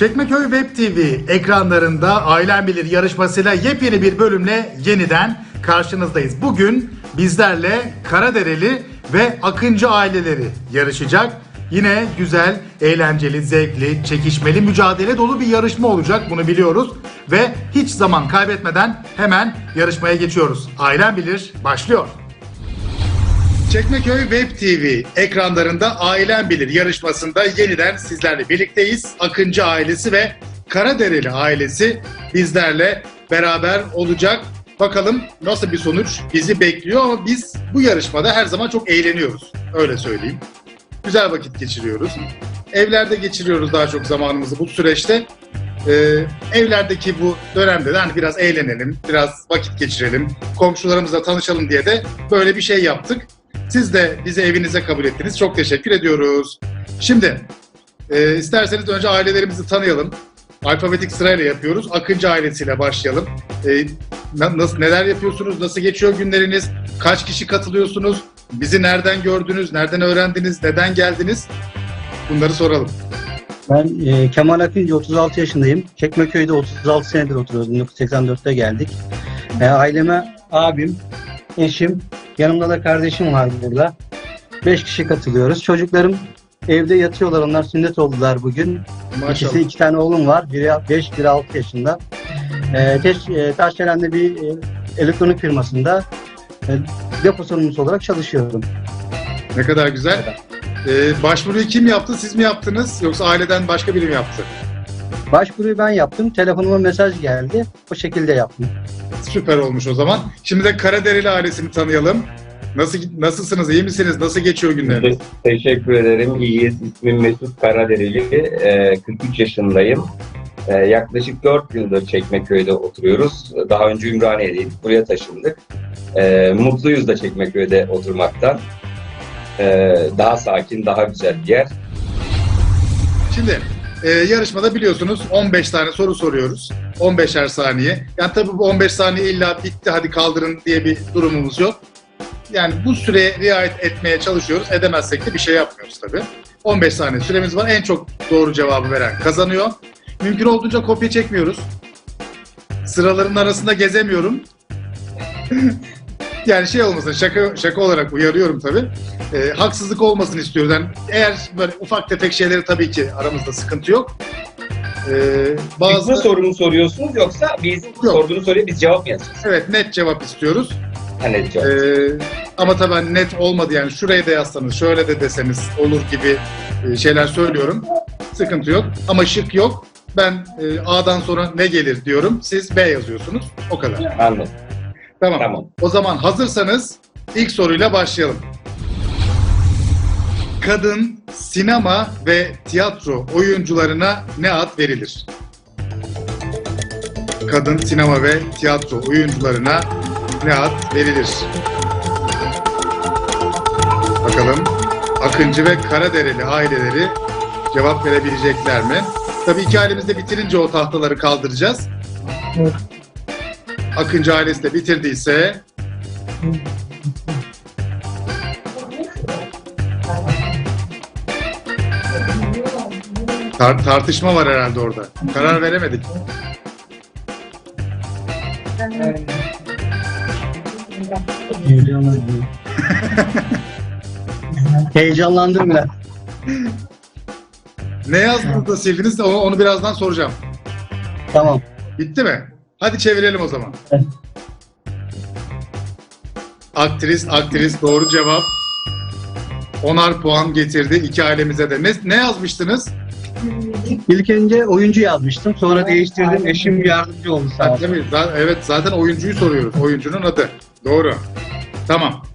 Çekmeköy Web TV ekranlarında Ailen Bilir yarışmasıyla yepyeni bir bölümle yeniden karşınızdayız. Bugün bizlerle Karadereli ve Akıncı aileleri yarışacak. Yine güzel, eğlenceli, zevkli, çekişmeli, mücadele dolu bir yarışma olacak bunu biliyoruz. Ve hiç zaman kaybetmeden hemen yarışmaya geçiyoruz. Ailen Bilir başlıyor. Çekmeköy Web TV ekranlarında Ailen Bilir yarışmasında yeniden sizlerle birlikteyiz. Akıncı ailesi ve Karadereli ailesi bizlerle beraber olacak. Bakalım nasıl bir sonuç bizi bekliyor ama biz bu yarışmada her zaman çok eğleniyoruz. Öyle söyleyeyim. Güzel vakit geçiriyoruz. Evlerde geçiriyoruz daha çok zamanımızı bu süreçte. Ee, evlerdeki bu dönemde de hani biraz eğlenelim, biraz vakit geçirelim, komşularımızla tanışalım diye de böyle bir şey yaptık. Siz de bizi evinize kabul ettiniz. Çok teşekkür ediyoruz. Şimdi e, isterseniz önce ailelerimizi tanıyalım. Alfabetik sırayla yapıyoruz. Akıncı ailesiyle başlayalım. E, na- nasıl neler yapıyorsunuz? Nasıl geçiyor günleriniz? Kaç kişi katılıyorsunuz? Bizi nereden gördünüz? Nereden öğrendiniz? Neden geldiniz? Bunları soralım. Ben e, Kemal Akıncı 36 yaşındayım. Çekmeköy'de 36 senedir oturuyoruz. 1984'te geldik. E, aileme abim, eşim, yanımda da kardeşim var burada. 5 kişi katılıyoruz. Çocuklarım evde yatıyorlar. Onlar sünnet oldular bugün. Maşallah. İkisi iki tane oğlum var. Biri 5, biri 6 yaşında. E, Teş, e, Taşdelen'de bir e, elektronik firmasında e, depo sorumlusu olarak çalışıyorum. Ne kadar güzel. E, başvuruyu kim yaptı? Siz mi yaptınız? Yoksa aileden başka biri mi yaptı? Başvuruyu ben yaptım. Telefonuma mesaj geldi. O şekilde yaptım. Süper olmuş o zaman. Şimdi de Karadereli ailesini tanıyalım. Nasıl nasılsınız? iyi misiniz? Nasıl geçiyor günleriniz? Te- Teşekkür ederim. İyiyiz. İsmim Mesut Karadereli. Ee, 43 yaşındayım. Ee, yaklaşık 4 yıldır Çekmeköy'de oturuyoruz. Daha önce Ümraniye'deydik. Buraya taşındık. Ee, mutluyuz da Çekmeköy'de oturmaktan. Ee, daha sakin, daha güzel bir yer. Şimdi e, yarışmada biliyorsunuz 15 tane soru soruyoruz. 15'er saniye. Yani tabii bu 15 saniye illa bitti hadi kaldırın diye bir durumumuz yok. Yani bu süreye riayet etmeye çalışıyoruz. Edemezsek de bir şey yapmıyoruz tabii. 15 saniye süremiz var. En çok doğru cevabı veren kazanıyor. Mümkün olduğunca kopya çekmiyoruz. Sıraların arasında gezemiyorum. yani şey olmasın şaka şaka olarak uyarıyorum tabii. E, haksızlık olmasın istiyoruz. Yani eğer böyle ufak tefek şeyleri tabii ki aramızda sıkıntı yok. E, Bazı bazı sorumu soruyorsunuz yoksa biz sorduğunuz soruya biz cevap mı yazacağız? evet net cevap istiyoruz. Hani cevap. Ee, ama tabii hani net olmadı yani şuraya da yazsanız, şöyle de deseniz olur gibi e, şeyler söylüyorum. Sıkıntı yok ama şık yok. Ben e, A'dan sonra ne gelir diyorum. Siz B yazıyorsunuz. O kadar. Anladım. Tamam. Tamam. O zaman hazırsanız ilk soruyla başlayalım. Kadın sinema ve tiyatro oyuncularına ne ad verilir? Kadın sinema ve tiyatro oyuncularına ne ad verilir? Bakalım Akıncı ve Karadereli aileleri cevap verebilecekler mi? Tabii iki ailemiz de bitirince o tahtaları kaldıracağız. Akıncı ailesi de bitirdiyse tar- tartışma var herhalde orada. Karar veremedik. Heyecanlandım. Biraz. Ne yazdınız da sildiniz de onu, onu birazdan soracağım. Tamam. Bitti mi? Hadi çevirelim o zaman. Aktris, aktris doğru cevap. Onar puan getirdi iki ailemize de. Ne, ne yazmıştınız? İlk önce oyuncu yazmıştım. Sonra değiştirdim. Eşim yardımcı oldu sağ olsun. değil mi? Evet zaten oyuncuyu soruyoruz. Oyuncunun adı. Doğru. Tamam.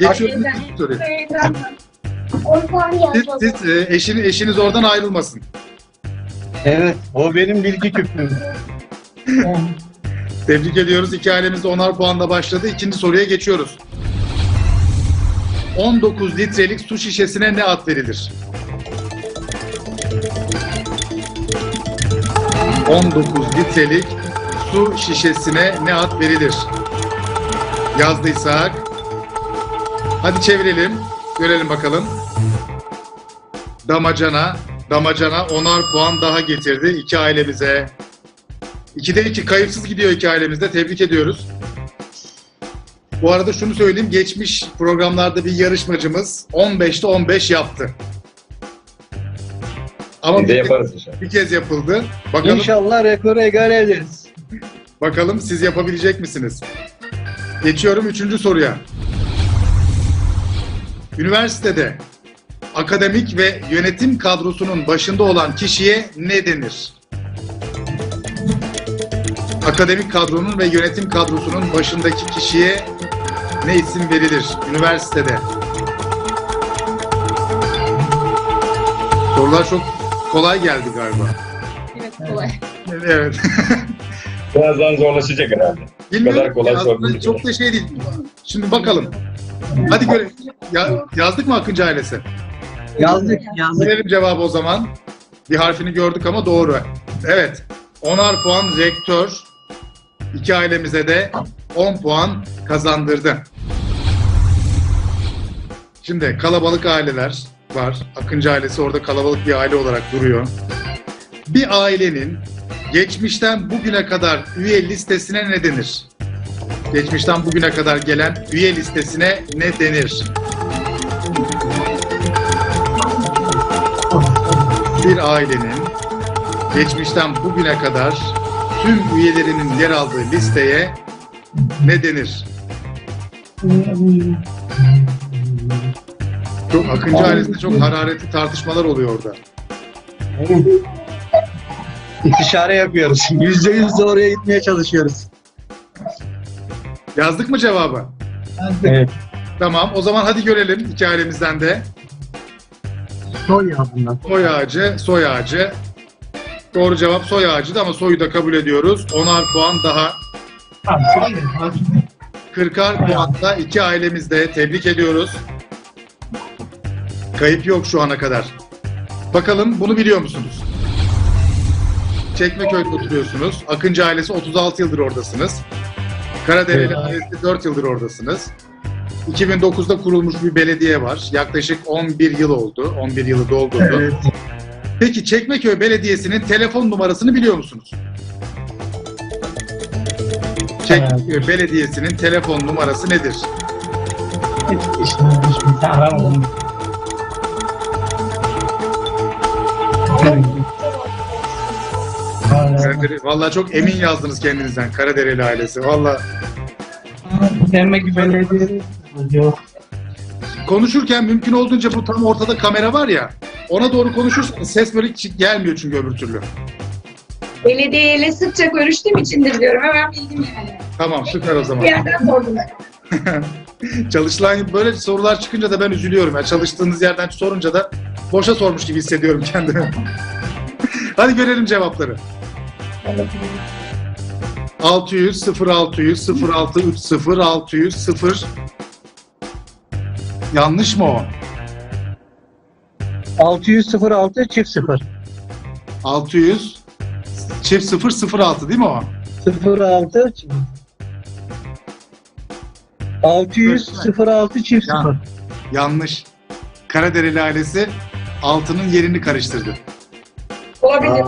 Geçiyoruz ikinci soruya. Siz, siz e, eşini, eşiniz oradan ayrılmasın. Evet. O benim bilgi küpüm. Tebrik ediyoruz. İki ailemiz de onar puanla başladı. İkinci soruya geçiyoruz. 19 litrelik su şişesine ne ad verilir? 19 litrelik su şişesine ne ad verilir? Yazdıysak. Hadi çevirelim. Görelim bakalım. Damacana, Damacana onar puan daha getirdi iki ailemize. 2'de 2 kayıpsız gidiyor iki ailemizde. Tebrik ediyoruz. Bu arada şunu söyleyeyim. Geçmiş programlarda bir yarışmacımız 15'te 15 yaptı. Ama de bir, yaparız inşallah. bir kez yapıldı. Bakalım İnşallah rekoru egale ederiz. Bakalım siz yapabilecek misiniz? Geçiyorum üçüncü soruya. Üniversitede akademik ve yönetim kadrosunun başında olan kişiye ne denir? Akademik kadronun ve yönetim kadrosunun başındaki kişiye ne isim verilir üniversitede? Sorular çok kolay geldi galiba. Evet kolay. Evet. Birazdan zorlaşacak herhalde. Bilmiyorum. kadar kolay sorduğunuz Çok da şey değil. Şimdi bakalım. Hadi görelim. Ya, yazdık mı Akıncı ailesi? Yazdık yazdık. Görelim cevabı o zaman. Bir harfini gördük ama doğru. Evet. 10'ar puan rektör. İki ailemize de 10 puan kazandırdı. Şimdi kalabalık aileler var. Akıncı ailesi orada kalabalık bir aile olarak duruyor. Bir ailenin geçmişten bugüne kadar üye listesine ne denir? Geçmişten bugüne kadar gelen üye listesine ne denir? Bir ailenin geçmişten bugüne kadar tüm üyelerinin yer aldığı listeye ne denir? Çok Akıncı ailesinde çok hararetli tartışmalar oluyor orada. İstişare yapıyoruz. Yüzde yüz de oraya gitmeye çalışıyoruz. Yazdık mı cevabı? Evet. Tamam. O zaman hadi görelim iki ailemizden de. Soy ben. Soy ağacı, soy ağacı. Doğru cevap soy ağacıydı ama soyu da kabul ediyoruz. 10'ar puan daha. 40'ar puanda iki ailemizde tebrik ediyoruz. Kayıp yok şu ana kadar. Bakalım bunu biliyor musunuz? Çekmeköy'de oturuyorsunuz. Akıncı ailesi 36 yıldır oradasınız. Karadereli Evet. ailesi 4 yıldır oradasınız. 2009'da kurulmuş bir belediye var. Yaklaşık 11 yıl oldu. 11 yılı doldurdu. Evet. Peki Çekmeköy Belediyesi'nin telefon numarasını biliyor musunuz? Çekmeköy Belediyesi'nin telefon numarası nedir? Vallahi çok emin yazdınız kendinizden Karadereli ailesi. Vallahi Demek ki belediye konuşurken mümkün olduğunca bu tam ortada kamera var ya ona doğru konuşursanız ses böyle hiç gelmiyor çünkü öbür türlü. Belediyeyle sıkça görüştüğüm içindir diyorum. Hemen bildim yani. Tamam süper o Bir zaman. yerden sordum. Çalışılan böyle sorular çıkınca da ben üzülüyorum. Ya. Çalıştığınız yerden sorunca da boşa sormuş gibi hissediyorum kendimi. Hadi görelim cevapları. 600 0600 0630 600 0 Yanlış mı o? 606 çift 0. 600 çift 0 06 değil mi o? 06 çift 600 06 çift Ya. 0. Yanlış. Karadereli ailesi altının yerini karıştırdı. Olabilir.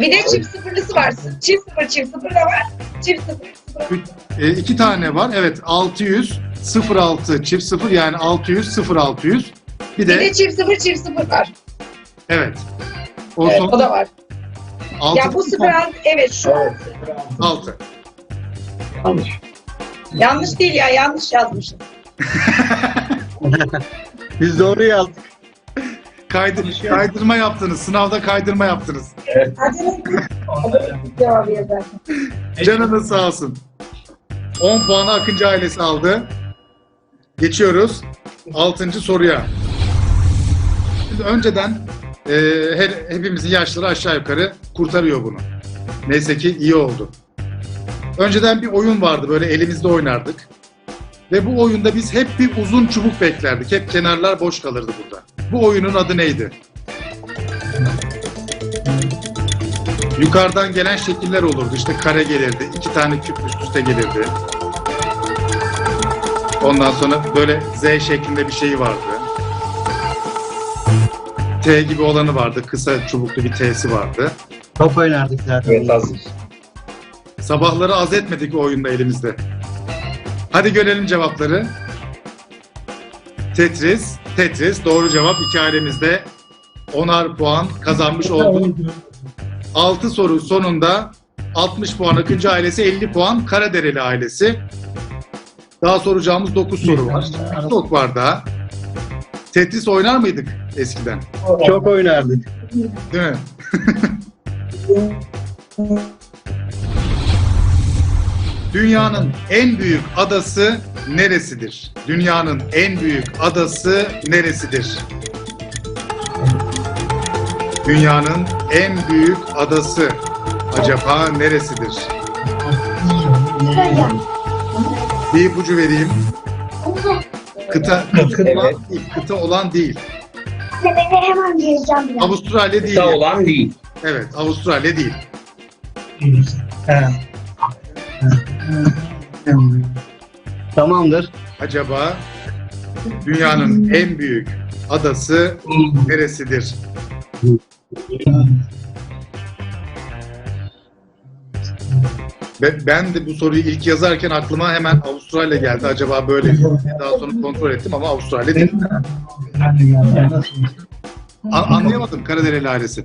Bir de çift sıfırlısı var. Çift sıfır çift sıfır da var. Çift sıfır sıfır. E, iki tane var. Evet 600 06 çift 0 yani 600 0600. Bir Bir de de çift sıfır çift sıfır var. evet. O Evet, son o da var. altı, Ya bu sıfır altı evet şu an. altı. Yanlış. Yanlış değil ya yanlış yazmışım. Biz doğru yazdık. Kaydır, kaydırma yaptınız. Sınavda kaydırma yaptınız. Yazarsın. Canınız sağ olsun. 10 puanı Akıncı ailesi aldı. Geçiyoruz 6. soruya. Şimdi önceden e, her, hepimizin yaşları aşağı yukarı kurtarıyor bunu. Neyse ki iyi oldu. Önceden bir oyun vardı böyle elimizde oynardık. Ve bu oyunda biz hep bir uzun çubuk beklerdik. Hep kenarlar boş kalırdı burada. Bu oyunun adı neydi? Yukarıdan gelen şekiller olurdu. İşte kare gelirdi. iki tane küp üst üste gelirdi. Ondan sonra böyle Z şeklinde bir şey vardı. T gibi olanı vardı. Kısa çubuklu bir T'si vardı. Top oynardık zaten. Evet hazır. Sabahları az etmedik o oyunda elimizde. Hadi görelim cevapları. Tetris, Tetris doğru cevap. İki ailemizde 10'ar puan kazanmış oldu. 6 soru sonunda 60 puan Akıncı ailesi, 50 puan Karadereli ailesi. Daha soracağımız 9 soru var. Çok var daha. Tetris oynar mıydık eskiden? Çok oynardık. Değil mi? Dünyanın en büyük adası neresidir? Dünyanın en büyük adası neresidir? Dünyanın en büyük adası acaba neresidir? Bir ipucu vereyim. Kıta, kıta, Evet. kıta olan değil. Ben hemen gireceğim. ya. Avustralya değil. Kısa olan değil. Evet, Avustralya değil. Tamamdır. Acaba dünyanın en büyük adası neresidir? Ben, ben de bu soruyu ilk yazarken aklıma hemen Avustralya geldi. Acaba böyle mi? Daha sonra kontrol ettim ama Avustralya değil. A- anlayamadım Karadereli ailesi.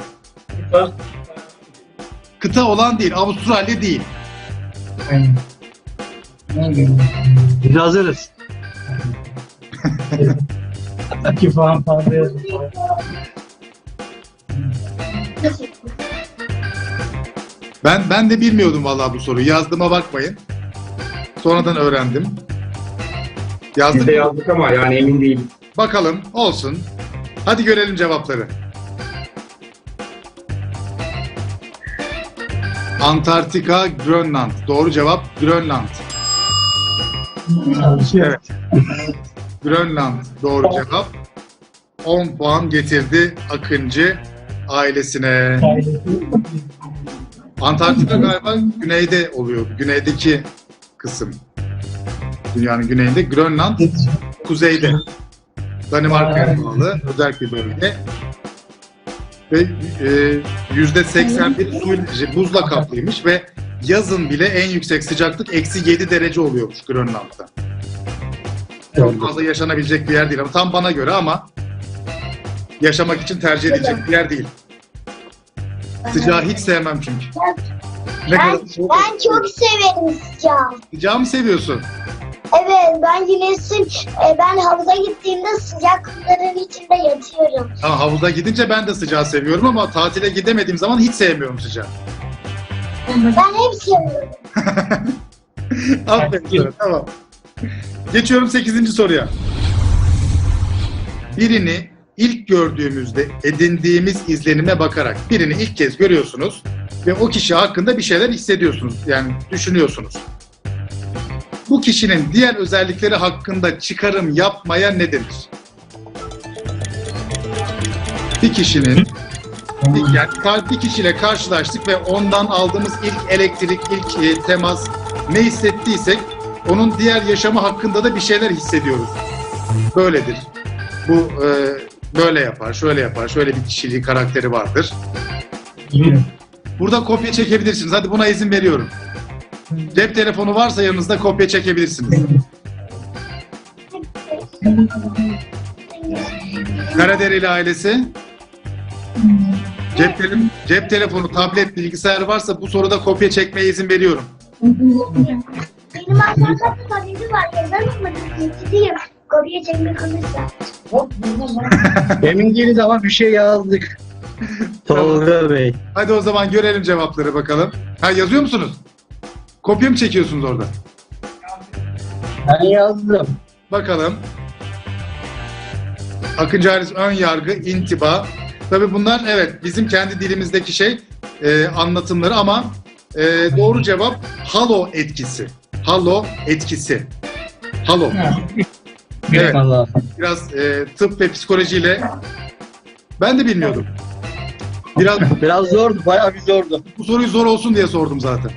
Kıta olan değil, Avustralya değil. Biz hazırız. İki falan fazla yazın. Ben ben de bilmiyordum vallahi bu soruyu. Yazdığıma bakmayın. Sonradan öğrendim. Biz Yazdık. de yazdık ama yani emin değilim. Bakalım olsun. Hadi görelim cevapları. Antarktika, Grönland. Doğru cevap Grönland. Evet. Grönland doğru cevap. 10 puan getirdi Akıncı ailesine. Antarktika galiba güneyde oluyor. Güneydeki kısım. Dünyanın güneyinde. Grönland kuzeyde. Danimarka'ya bağlı özel bir bölge. Ve e, yüzde 81 su buzla kaplıymış ve yazın bile en yüksek sıcaklık eksi 7 derece oluyormuş Grönland'da. Çok fazla yaşanabilecek bir yer değil ama tam bana göre ama yaşamak için tercih edilecek bir yer değil. Sıcağı hiç sevmem çünkü. Ne kadar soğuk Ben çok severim sıcağı. Sıcağı mı seviyorsun? Evet ben güneşin, e, ben havuza gittiğimde sıcak kutların içinde yatıyorum. Ha, havuza gidince ben de sıcağı seviyorum ama tatile gidemediğim zaman hiç sevmiyorum sıcağı. Ben hep seviyorum. Aferin sana, tamam. Geçiyorum 8. soruya. Birini ilk gördüğümüzde edindiğimiz izlenime bakarak birini ilk kez görüyorsunuz ve o kişi hakkında bir şeyler hissediyorsunuz. Yani düşünüyorsunuz. Bu kişinin diğer özellikleri hakkında çıkarım yapmaya ne denir? Bir kişinin yani bir kişiyle karşılaştık ve ondan aldığımız ilk elektrik, ilk e, temas ne hissettiysek onun diğer yaşamı hakkında da bir şeyler hissediyoruz. Böyledir. Bu e, böyle yapar, şöyle yapar, şöyle bir kişiliği, karakteri vardır. Burada kopya çekebilirsiniz. Hadi buna izin veriyorum. Cep telefonu varsa yanınızda kopya çekebilirsiniz. Karadereli ailesi. Cep, tele- cep telefonu, tablet, bilgisayar varsa bu soruda kopya çekmeye izin veriyorum. Benim bir tableti var. Yazarım mı? Kopya çekmek olursa. Emin değiliz ama bir şey yazdık. Tolga Bey. Hadi o zaman görelim cevapları bakalım. Ha yazıyor musunuz? Kopya mı çekiyorsunuz orada? Ben yazdım. Bakalım. Akıncı Halis ön yargı, intiba. Tabii bunlar evet bizim kendi dilimizdeki şey e, anlatımları ama e, doğru cevap halo etkisi. Halo etkisi. Halo. Evet. Allah. Biraz e, tıp ve psikolojiyle ben de bilmiyordum. Biraz Biraz zordu, bayağı bir zordu. bu soruyu zor olsun diye sordum zaten.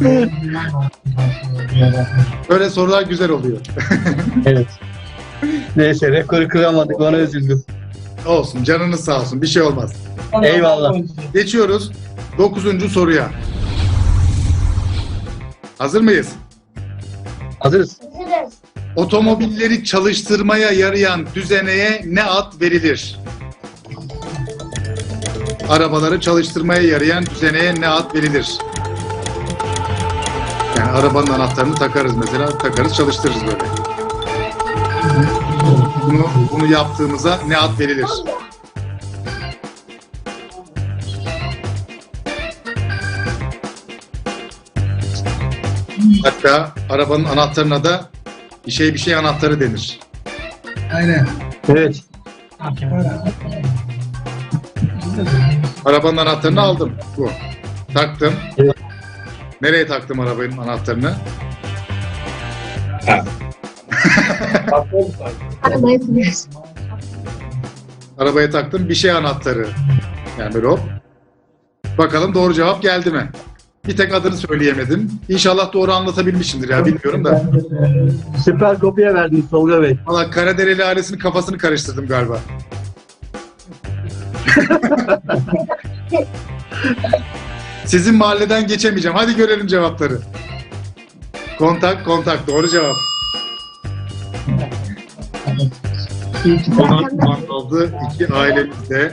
Böyle sorular güzel oluyor. Evet. Neyse rekoru kıramadık ona üzüldüm. Olsun canınız sağ olsun bir şey olmaz. Eyvallah. Geçiyoruz 9. soruya. Hazır mıyız? Hazırız. Hazırız. Otomobilleri çalıştırmaya yarayan düzeneye ne ad verilir? Arabaları çalıştırmaya yarayan düzeneye ne ad verilir? Yani arabanın anahtarını takarız mesela, takarız çalıştırırız böyle. Bunu, bunu yaptığımıza ne ad verilir? Hatta arabanın anahtarına da bir şey bir şey anahtarı denir. Aynen. Evet. Arabanın anahtarını aldım. Bu. Taktım. Evet. Nereye taktım arabanın anahtarını? Arabayı sürüyoruz. Arabaya taktım bir şey anahtarı. Yani böyle hop. Bakalım doğru cevap geldi mi? Bir tek adını söyleyemedim. İnşallah doğru anlatabilmişimdir ya bilmiyorum da. Süper kopya verdiniz Tolga Bey. Valla Karadereli ailesinin kafasını karıştırdım galiba. Sizin mahalleden geçemeyeceğim. Hadi görelim cevapları. Kontak, kontak. Doğru cevap. Puan aldı iki ailemizde.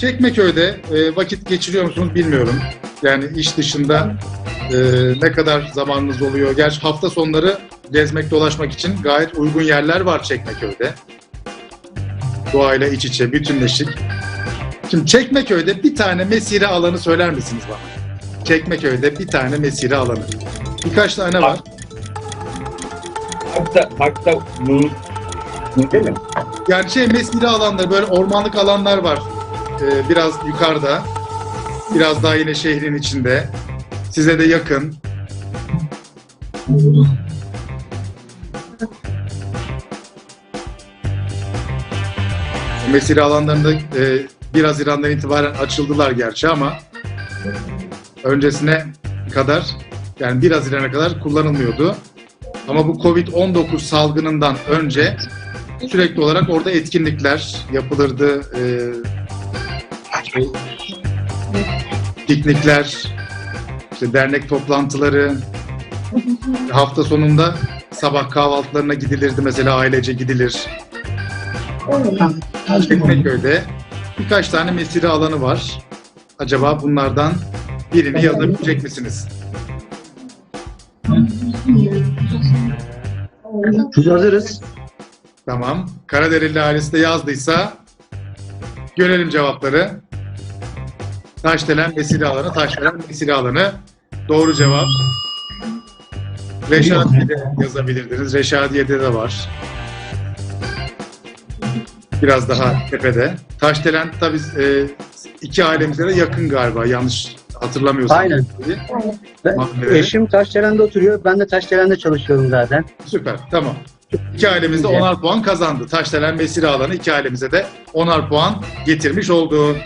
Çekmeköy'de e, vakit geçiriyor musunuz bilmiyorum. Yani iş dışında e, ne kadar zamanınız oluyor? Gerçi hafta sonları gezmek dolaşmak için gayet uygun yerler var Çekmeköy'de. Doğayla iç içe, bütünleşik. Şimdi Çekmeköy'de bir tane mesire alanı söyler misiniz bana? Çekmeköy'de bir tane mesire alanı. Birkaç tane var. Hatta bunu değil mi? Yani şey mesire alanları böyle ormanlık alanlar var. Ee, biraz yukarıda. Biraz daha yine şehrin içinde. Size de yakın. Mesire alanlarında e, 1 Haziran'dan itibaren açıldılar gerçi ama öncesine kadar yani 1 Haziran'a kadar kullanılmıyordu. Ama bu Covid-19 salgınından önce sürekli olarak orada etkinlikler yapılırdı. İşte piknikler, işte dernek toplantıları, hafta sonunda sabah kahvaltılarına gidilirdi mesela ailece gidilir. Çekmeköy'de birkaç tane mesire alanı var. Acaba bunlardan birini yazabilecek misiniz? Biz hazırız. Tamam. Karadereli ailesi de yazdıysa görelim cevapları. Taşdelen mesire alanı, taşdelen mesire alanı. Doğru cevap. Reşadiye'de yazabilirdiniz. Reşadiye'de de var. Biraz daha tepede. Taşdelen tabii e, iki ailemize de yakın galiba. Yanlış hatırlamıyorsam. Aynen. Ben- eşim Taşdelen'de oturuyor. Ben de Taşdelen'de çalışıyorum zaten. Süper, tamam. İki ailemiz de Güzel. 10'ar puan kazandı. Taşdelen mesire alanı iki ailemize de 10'ar puan getirmiş oldu.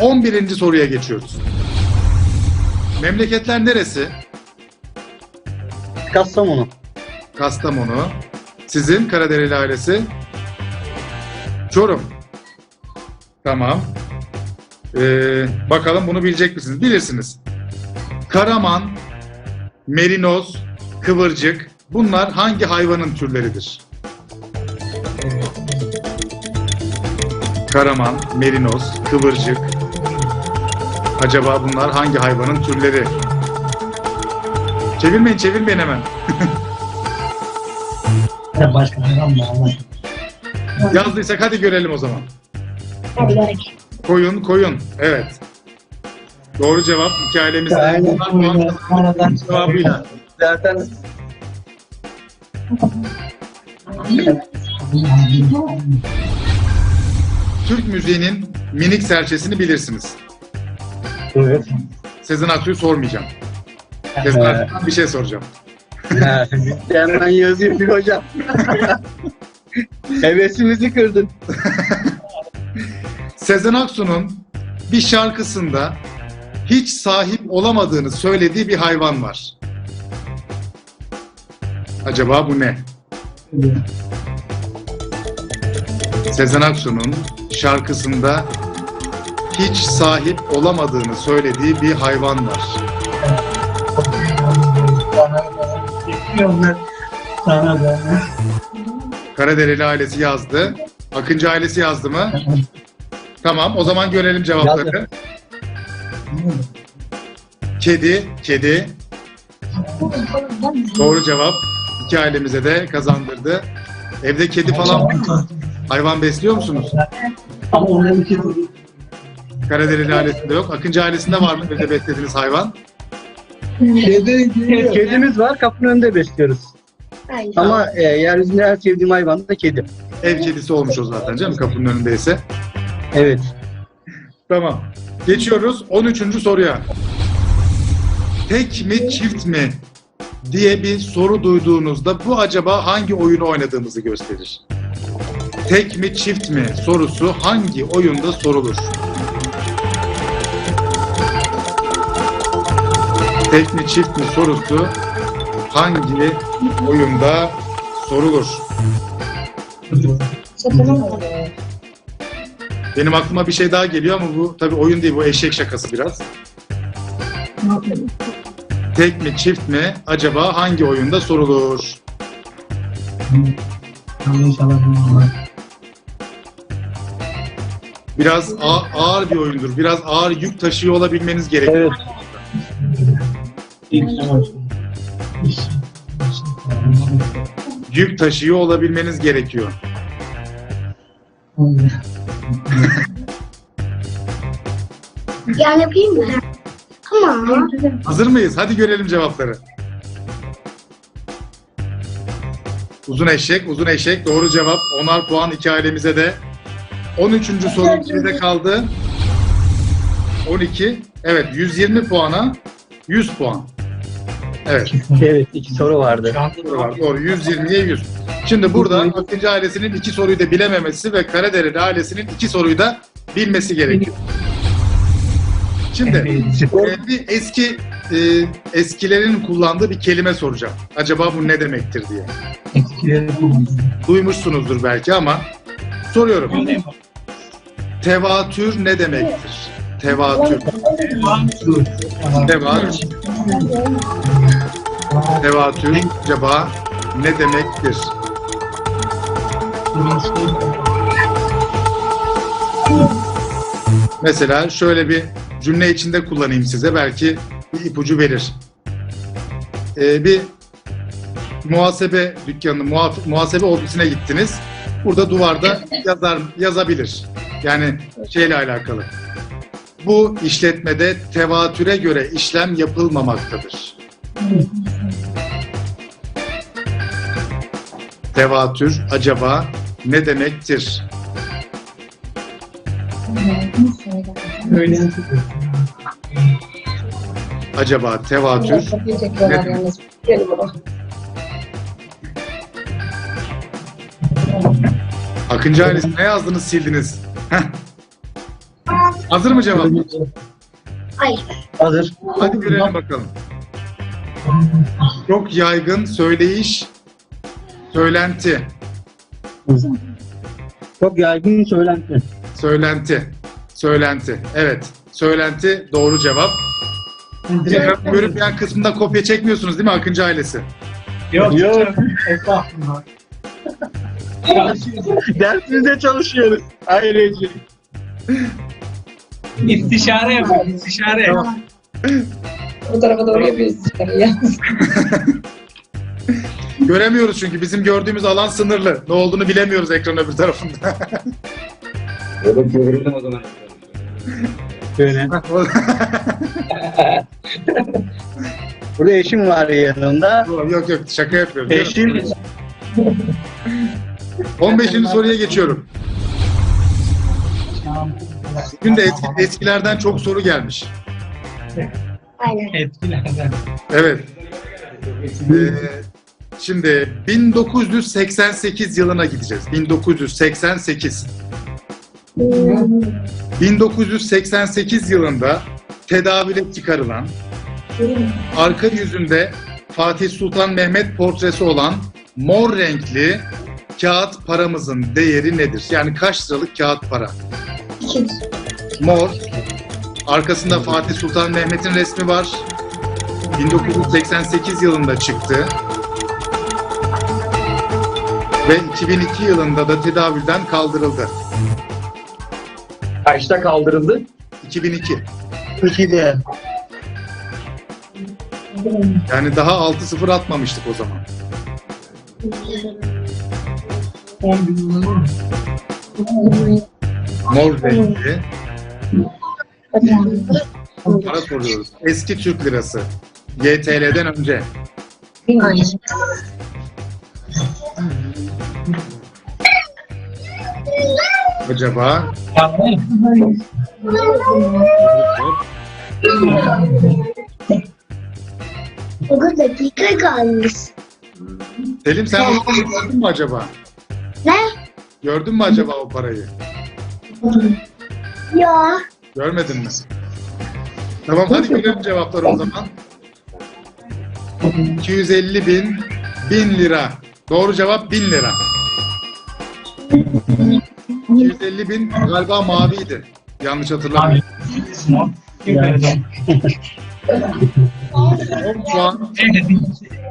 11. soruya geçiyoruz. Memleketler neresi? Kastamonu. Kastamonu. Sizin Karadereli ailesi? Çorum. Tamam. Ee, bakalım bunu bilecek misiniz? Bilirsiniz. Karaman, merinoz, kıvırcık bunlar hangi hayvanın türleridir? Karaman, merinoz, kıvırcık. Acaba bunlar hangi hayvanın türleri? Çevirmeyin, çevirmeyin hemen. Başka hayvan mı? Yazdıysak hadi görelim o zaman. Hadi. Koyun, koyun. Evet. Doğru cevap Sonradan cevabıyla. Zaten Türk müziğinin minik serçesini bilirsiniz. Evet. Sezen Aksu'yu sormayacağım. Sezen Evet. Aksu'dan bir şey soracağım. Ha, Hemen yazayım bir hocam. Hevesimizi kırdın. Sezen Aksu'nun bir şarkısında hiç sahip olamadığını söylediği bir hayvan var. Acaba bu ne? Sezen Aksu'nun şarkısında hiç sahip olamadığını söylediği bir hayvan var. Karadereli ailesi yazdı. Akıncı ailesi yazdı mı? Tamam, o zaman görelim cevapları. Kedi, kedi. Doğru cevap. İki ailemize de kazandırdı. Evde kedi falan hayvan besliyor musunuz? Ama bir şey yok. Karadereli ailesinde yok. Akıncı ailesinde var mı evde beslediğiniz hayvan? Kedi. Kedimiz var, kapının önünde besliyoruz. Aynen. Ama e, yeryüzünde en sevdiğim hayvan da kedi. Ev kedisi olmuş o zaten canım kapının önündeyse. Evet. Tamam. Geçiyoruz 13. soruya. Tek mi çift mi diye bir soru duyduğunuzda bu acaba hangi oyunu oynadığımızı gösterir. Tek mi çift mi sorusu hangi oyunda sorulur? Tek mi çift mi sorusu hangi oyunda sorulur? Benim aklıma bir şey daha geliyor ama bu tabii oyun değil bu eşek şakası biraz. Tek mi çift mi acaba hangi oyunda sorulur? Biraz ağır bir oyundur. Biraz ağır yük taşıyor olabilmeniz gerekiyor. Evet. Yük taşıyor olabilmeniz gerekiyor. Yani yapayım mı? Ama Hazır mıyız? Hadi görelim cevapları. Uzun eşek, uzun eşek. Doğru cevap. Onar puan iki ailemize de. 13. soru geride kaldı. 12. Evet 120 puana 100 puan. Evet. Evet, iki soru vardı. soru var. Doğru. 120'ye 100. Şimdi burada Akıncı ailesinin iki soruyu da bilememesi ve Karadereli ailesinin iki soruyu da bilmesi gerekiyor. Şimdi e, bir eski e, eskilerin kullandığı bir kelime soracağım. Acaba bu ne demektir diye. Duymuşsunuzdur belki ama soruyorum. Tevatür ne demektir? Tevatür. Tevatür. Tevatür acaba ne demektir? Mesela şöyle bir cümle içinde kullanayım size. Belki bir ipucu verir. Ee, bir muhasebe dükkanı, muhaf- muhasebe ofisine gittiniz. Burada duvarda yazar yazabilir. Yani şeyle alakalı. Bu işletmede tevatüre göre işlem yapılmamaktadır. Tevatür acaba ne demektir? Öyle Acaba tevatür Ne- baba. Akıncı ailesi ne yazdınız sildiniz? Heh. Hazır mı cevap? hayır. Hazır. Hadi görelim bakalım. Çok yaygın söyleyiş, söylenti, Çok yaygın söylenti. söylenti, söylenti. Evet, söylenti doğru cevap. Tekrar Görünmeyen kısmında kopya çekmiyorsunuz değil mi Akıncı ailesi? Yok. Yok. Estağfurullah. Dersimizde çalışıyoruz. Ailece. İstişare yapın. İstişare. Tamam. Bu tarafa doğru yapıyoruz. Göremiyoruz çünkü bizim gördüğümüz alan sınırlı. Ne olduğunu bilemiyoruz ekran öbür tarafında. Evet görelim o zaman. Böyle. Burada eşim var yanımda. yok yok şaka yapıyorum. Eşim 15. soruya geçiyorum. Bugün de eski, eskilerden çok soru gelmiş. Aynen. Etkilerden. Evet. Ee, şimdi 1988 yılına gideceğiz. 1988. 1988 yılında tedavüle çıkarılan, arka yüzünde Fatih Sultan Mehmet portresi olan mor renkli kağıt paramızın değeri nedir? Yani kaç liralık kağıt para? Mor. Arkasında Fatih Sultan Mehmet'in resmi var. 1988 yılında çıktı. Ve 2002 yılında da tedavülden kaldırıldı. Kaçta kaldırıldı? 2002. İki de Yani daha 6-0 atmamıştık o zaman. 10 bin lira mı? Mor renkli. Para soruyoruz. Eski Türk lirası. YTL'den önce. Acaba. O dakika kalmış. Selim sen o parayı gördün mü acaba? Ne? Gördün mü acaba o parayı? Ya. Görmedin mi? Tamam hadi görelim cevapları o zaman. 250 bin, 1000 lira. Doğru cevap 1000 lira. 250 bin galiba maviydi. Yanlış hatırlamıyorum. Small. Kim vereceğim? 10 puan Evet.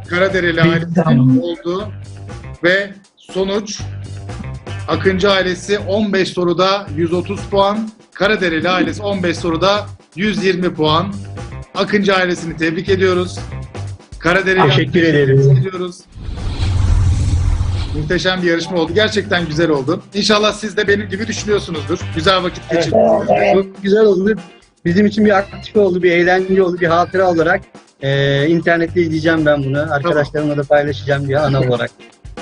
Karadereli ailesi oldu. Ve sonuç Akıncı ailesi 15 soruda 130 puan. Karadereli ailesi 15 soruda 120 puan. Akıncı ailesini tebrik ediyoruz. Karadereli Teşekkür tebrik ediyoruz. Muhteşem bir yarışma oldu. Gerçekten güzel oldu. İnşallah siz de benim gibi düşünüyorsunuzdur. Güzel vakit Evet. geçirdiniz. çok güzel oldu. Bizim için bir aktif oldu, bir eğlence oldu, bir hatıra olarak. Ee, internette izleyeceğim ben bunu. Arkadaşlarımla da paylaşacağım bir ana olarak.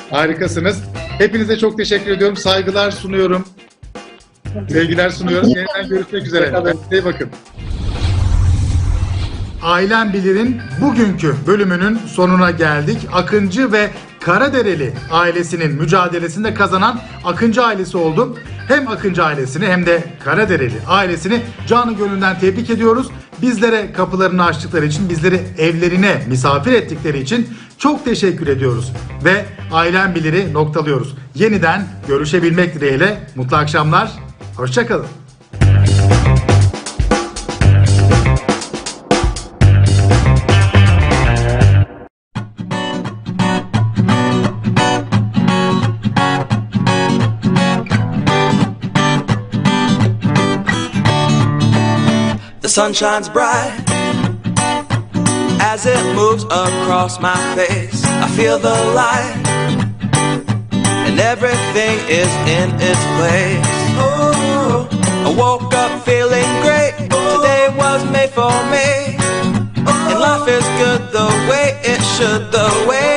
Harikasınız. Hepinize çok teşekkür ediyorum. Saygılar sunuyorum. Sevgiler sunuyorum. Yeniden görüşmek üzere. Kendinize bakın. Ailem Bilir'in bugünkü bölümünün sonuna geldik. Akıncı ve Karadereli ailesinin mücadelesinde kazanan Akıncı ailesi oldu. Hem Akıncı ailesini hem de Karadereli ailesini canı gönülden tebrik ediyoruz. Bizlere kapılarını açtıkları için, bizleri evlerine misafir ettikleri için çok teşekkür ediyoruz. Ve Ailem Bilir'i noktalıyoruz. Yeniden görüşebilmek dileğiyle mutlu akşamlar. Hoşçakalın. Sun shines bright as it moves across my face. I feel the light, and everything is in its place. Oh, I woke up feeling great. Today was made for me, and life is good the way it should, the.